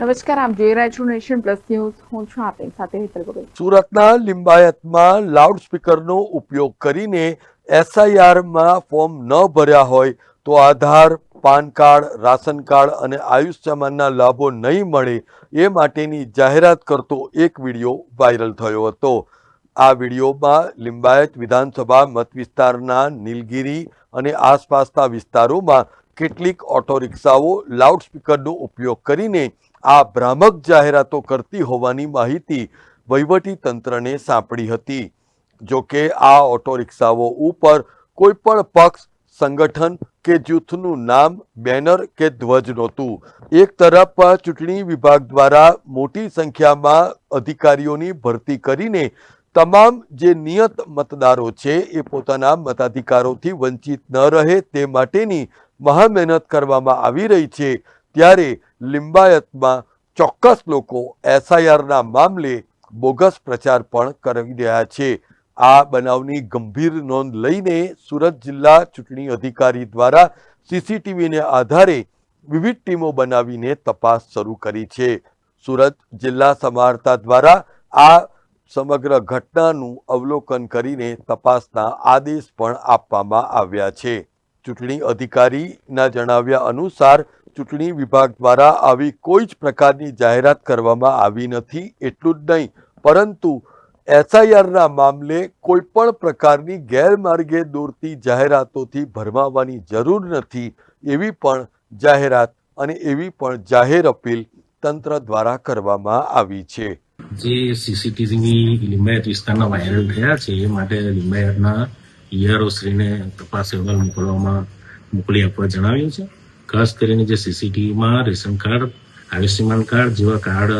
નમસ્કાર આપ જોઈ રહ્યા છો નેશન પ્લસ ન્યૂઝ. હું છું આપની સાથે હેતલ ભગત સુરતના લિંબાયતમાં લાઉડસ્પીકરનો ઉપયોગ કરીને એસઆઈઆરમાં ફોર્મ ન ભર્યા હોય તો Aadhaar, PAN card, ration card અને આયુષ્યમાનના લાભો નહીં મળે એ માટેની જાહેરાત કરતો એક વીડિયો વાયરલ થયો હતો. આ વિડીયોમાં લિંબાયત વિધાનસભા મત વિસ્તારના નીલગિરી અને આસપાસના વિસ્તારોમાં કેટલીક ઓટો રિક્ષાઓ લાઉડસ્પીકરનો ઉપયોગ કરીને આ ભ્રામક જાહેરાતો કરતી હોવાની માહિતી વહીવટી તંત્રને સાંપડી હતી. જો કે આ ઓટો રિક્ષાઓ ઉપર કોઈપણ પક્ષ, સંગઠન કે જૂથનું નામ, બેનર કે ધ્વજ નહોતું. એક તરફ ચૂંટણી વિભાગ દ્વારા મોટી સંખ્યામાં અધિકારીઓની ભરતી કરીને તમામ જે નિયત મતદારો છે એ પોતાના મતાધિકારોથી વંચિત ન રહે તે માટેની મહા મહેનત કરવામાં આવી રહી છે. ત્યારે લિંબાયતમાં ચોક્કસ લોકો એસઆઈઆરના મામલે બોગસ પ્રચાર પણ કરી રહ્યા છે. આ બનાવની ગંભીર નોંધ લઈને સુરત જિલ્લા ચૂંટણી અધિકારી દ્વારા સીસીટીવીને આધારે વિવિધ ટીમો બનાવીને તપાસ શરૂ કરી છે. સુરત જિલ્લા સમાહર્તા દ્વારા આ સમગ્ર ઘટનાનું અવલોકન કરીને તપાસના આદેશ પણ આપવામાં આવ્યા છે. ચૂંટણી અધિકારીના જણાવ્યા અનુસાર ચૂંટણી વિભાગ દ્વારા આવી કોઈ જ પ્રકારની જાહેરાત કરવામાં આવી નથી, એટલું જ નહીં. પરંતુ એસઆઈઆરના મામલે કોઈ પણ પ્રકારની ગેરમાર્ગે દોરતી જાહેરાતોથી ભરમાવાની જરૂર નથી, એવી પણ જાહેરાત અને એવી પણ જાહેર અપીલ તંત્ર દ્વારા કરવામાં આવી છે. જે સીસીટીવી લિંબાયત વિસ્તારના વાયરલ થયા છે, એ માટે લિંબાયતના ઈઆરઓ શ્રીને તપાસ અહેવાલ મોકલવામાં, મોકલી આપવા જણાવ્યું છે. ખાસ કરીને જે સીસીટીવીમાં રેશન કાર્ડ, આયુષ્યમાન કાર્ડ જેવા કાર્ડ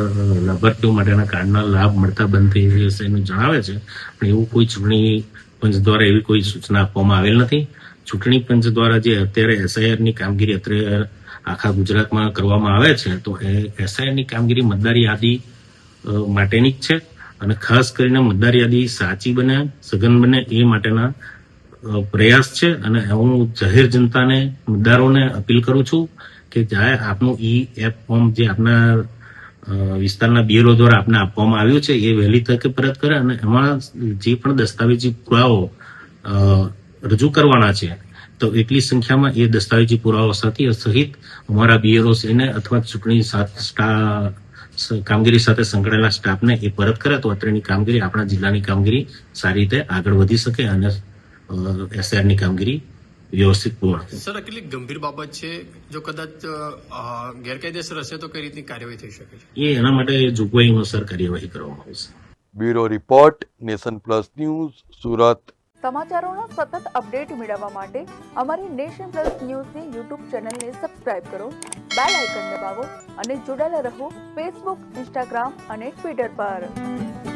લાભાર્થીઓ માટેના કાર્ડના લાભ મળતા બંધ થઈ જશે એનું જણાવે છે. પણ એવું કોઈ ચૂંટણી પંચ દ્વારા એવી કોઈ સૂચના આપવામાં આવેલ નથી. ચૂંટણી પંચ દ્વારા જે અત્યારે એસઆઈઆરની કામગીરી અત્યારે આખા ગુજરાતમાં કરવામાં આવે છે, તો એ એસઆઈઆરની કામગીરી મતદાર યાદી માટેની જ છે. અને ખાસ કરીને મતદાર યાદી સાચી બને, સઘન બને એ માટેના પ્રયાસ છે અને હું જાહેર જનતાને, મતદારોને અપીલ કરું છું કે જ્યારે આપનું ઈ એપ ફોર્મ જે આપના વિસ્તારના બીએલઓ દ્વારા આપને આપવામાં આવ્યું છે, એ વહેલી તકે પરત કરે અને એમાં જે પણ દસ્તાવેજી પુરાવો રજૂ કરવાના છે, તો એટલી સંખ્યામાં એ દસ્તાવેજી પુરાવા સાથે સહિત અમારા બીએલઓને અથવા ચૂંટણી કામગીરી સાથે સંકળાયેલા સ્ટાફને એ પરત કરે તો અત્રેની કામગીરી આપણા જિલ્લાની કામગીરી સારી રીતે આગળ વધી શકે અને એસઆરની કામગીરી વ્યવસ્થિત પૂર્ણ સર આ કેટલી ગંભીર બાબત છે? જો કદાચ ગેરકાયદેસર હશે તો કઈ રીતની કાર્યવાહી થઈ શકે છે? એ એના માટે જોગવાઈ અનુસાર કાર્યવાહી કરવામાં આવશે bureau report Nation Plus News Surat. સમાચારોનો સતત અપડેટ મેળવવા માટે અમારી નેશન પ્લસ ન્યૂઝની યુટ્યુબ ચેનલને સબસ્ક્રાઇબ કરો બેલ આઇકન દબાવો અને જોડાયેલા રહો ફેસબુક ઇન્સ્ટાગ્રામ અને ટ્વિટર પર.